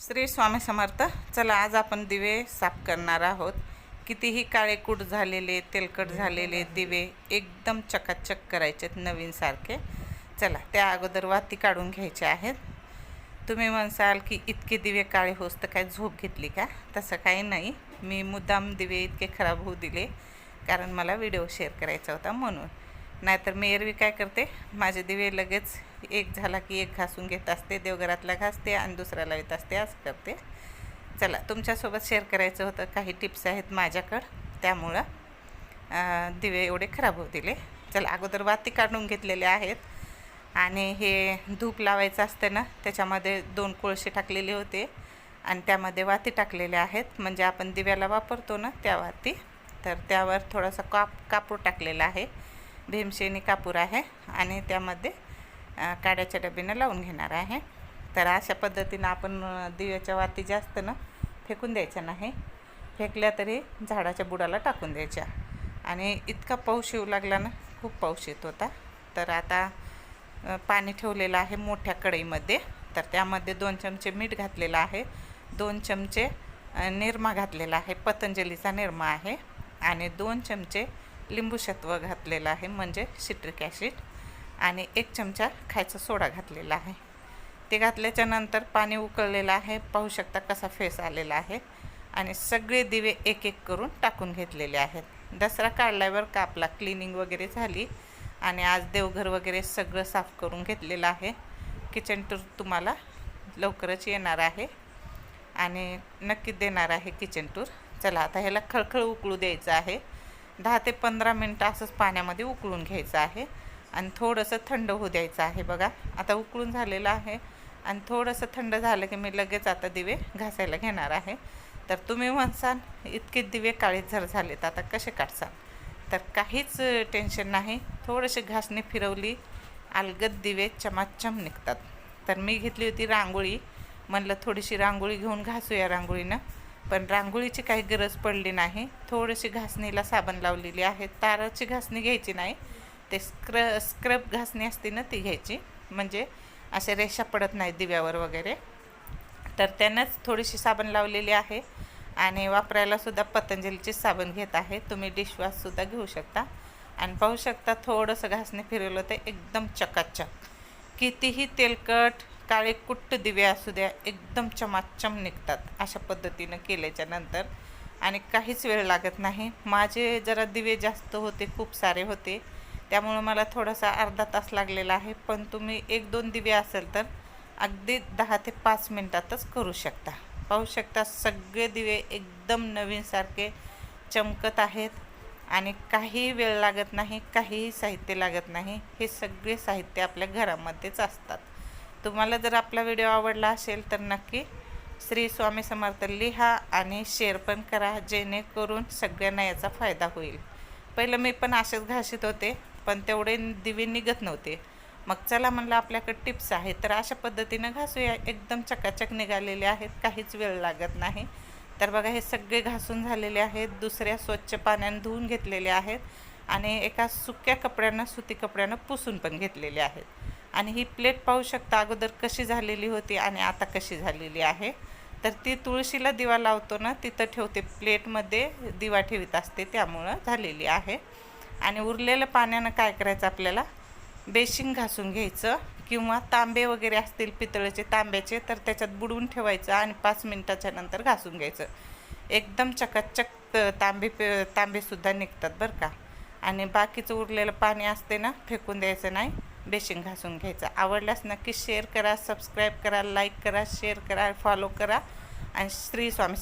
श्री स्वामी समर्थ चला आज आपण दिवे साफ करणार आहोत. कितीही काळेकूट झालेले तेलकट झालेले दिवे एकदम चकाचक करायचे नवीन सारखे. चला त्या अगोदर वाती काढून घ्यायचे आहेत. तुम्ही म्हणसाल की इतके दिवे काळे होस तर काय झोप घेतली का? तसं काही नाही. मी मुद्दाम दिवे इतके खराब होऊ दिले कारण मला व्हिडिओ शेअर करायचा होता म्हणून. नाहीतर मी एरवी काय करते? माझे दिवे लगेच एक झाला की एक घासून घेत असते देवघरातला घासते आणि दुसरा लावत असते असं करते. चला तुमच्यासोबत शेअर करायचं होतं. काही टिप्स आहेत माझ्याकडं. त्यामुळं दिवे एवढे खराब होऊ दिले. चला अगोदर वाती काढून घेतलेले आहेत. आणि हे धूप लावायचं असतं ना त्याच्यामध्ये दोन कोळसे टाकलेले होते. आणि त्यामध्ये वाती टाकलेल्या आहेत. म्हणजे आपण दिव्याला वापरतो ना त्या वाती तर त्यावर थोडासा काप कापूर टाकलेला आहे. भीमशेनी कापूर आहे आणि त्यामध्ये काड्याच्या डब्यानं लावून घेणार आहे. तर अशा पद्धतीनं आपण दिव्याच्या वाती जास्त ना फेकून द्यायच्या नाही. फेकल्या तरी झाडाच्या बुडाला टाकून द्यायच्या. आणि इतका पाऊस येऊ लागला ना खूप पाऊस येत होता. तर आता पाणी ठेवलेलं आहे मोठ्या कढईमध्ये. तर त्यामध्ये दोन चमचे मीठ घातलेलं आहे. दोन चमचे निरमा घातलेला आहे. पतंजलीचा निरमा आहे. आणि दोन चमचे लिंबूसत्व घातलेलं आहे म्हणजे सिट्रिक ॲसिड आणि एक चमचा खायचा सोडा घातलेला आहे. ते घातल्याच्या नंतर पाणी उकळलेलं आहे पाहू शकता कसा फेस आलेला आहे. आणि सगळे दिवे एक एक करून टाकून घेतलेले आहेत. दसरा काढल्यावर का आपला क्लिनिंग वगैरे झाली. आणि आज देवघर वगैरे सगळं साफ करून घेतलेलं आहे. किचन टूर तुम्हाला लवकरच येणार आहे. आणि नक्की देणार आहे किचन टूर चला आता ह्याला खळखळ उकळू द्यायचं आहे. दहा ते पंधरा मिनटं असंच पाण्यामध्ये उकळून घ्यायचं आहे. आणि थोडंसं थंड होऊ द्यायचं आहे बघा. आता उकळून झालेलं आहे. आणि थोडंसं थंड झालं की मी लगेच आता दिवे घासायला घेणार आहे. तर तुम्ही म्हणसाल इतके दिवे काळे झर झालेत आता कसे काढसाल तर काहीच टेन्शन नाही. थोडेसे घासणी फिरवली अलगद दिवे चमाचम निघतात. तर मी घेतली होती रांगोळी. म्हणलं थोडीशी रांगोळी घेऊन घासूया रांगोळीनं. पण रांगोळीची काही गरज पडली नाही. थोडीशी घासणीला साबण लावलेली आहे. ताराची घासणी घ्यायची नाही. ते स्क्र स्क्रब घासणी असते ना ती घ्यायची. म्हणजे असे रेषा पडत नाही दिव्यावर वगैरे. तर त्यानंच थोडीशी साबण लावलेली आहे. आणि वापरायलासुद्धा पतंजलीची साबण घेत आहे. तुम्ही डिशवॉशसुद्धा घेऊ शकता. आणि पाहू शकता थोडंसं घासणे फिरवलं तर एकदम चकाचक. कितीही तेलकट काळे कुट्ट दिवे असू द्या एकदम चमाचम निघतात अशा पद्धतीनं केल्याच्यानंतर. आणि काहीच वेळ लागत नाही. माझे जरा दिवे जास्त होते खूप सारे होते. त्यामुळं मला थोडासा अर्धा तास लागलेला आहे. पण तुम्ही एक दोन दिवे असेल तर अगदी दहा ते पाच मिनटातच करू शकता. पाहू शकता सगळे दिवे एकदम नवीनसारखे चमकत आहेत. आणि काही वेळ लागत नाही काहीही साहित्य लागत नाही. हे सगळे साहित्य आपल्या घरामध्येच असतात. तुम्हाला जर आपला व्हिडिओ आवडला असेल तर नक्की श्री स्वामी समर्थ लिहा आणि शेअर पण करा जेणेकरून सगळ्यांना याचा फायदा होईल. पहिलं मी पण असेच घासीत होते पण तेवढे दिवे निघत नव्हते. मग चला म्हणलं आपल्याकडे टिप्स आहेत. तर अशा पद्धतीनं घासूया. एकदम चकाचक निघालेले आहेत. काहीच वेळ लागत नाही. तर बघा हे सगळे घासून झालेले आहेत. दुसऱ्या स्वच्छ पाण्याने धुवून घेतलेले आहेत. आणि एका सुक्या कपड्यानं सुती कपड्यानं पुसून पण घेतलेले आहेत. आणि ही प्लेट पाहू शकता अगोदर कशी झालेली होती आणि आता कशी झालेली आहे. तर ती तुळशीला दिवा लावतो ना तिथं ठेवते प्लेटमध्ये दिवा ठेवीत असते त्यामुळं झालेली आहे. आणि उरलेलं पाण्यानं काय करायचं आपल्याला? बेशिंग घासून घ्यायचं किंवा तांबे वगैरे असतील पितळेचे तांब्याचे तर त्याच्यात बुडवून ठेवायचं आणि पाच मिनटाच्या नंतर घासून घ्यायचं. एकदम चकाचक तांबे पे तांबेसुद्धा निघतात बरं का. आणि बाकीचं उरलेलं पाणी असते ना फेकून द्यायचं नाही. बेशिंग घासून घ्यायचं. आवडल्यास नक्की शेअर करा सबस्क्राईब करा लाईक करा शेअर करा फॉलो करा. आणि श्री स्वामी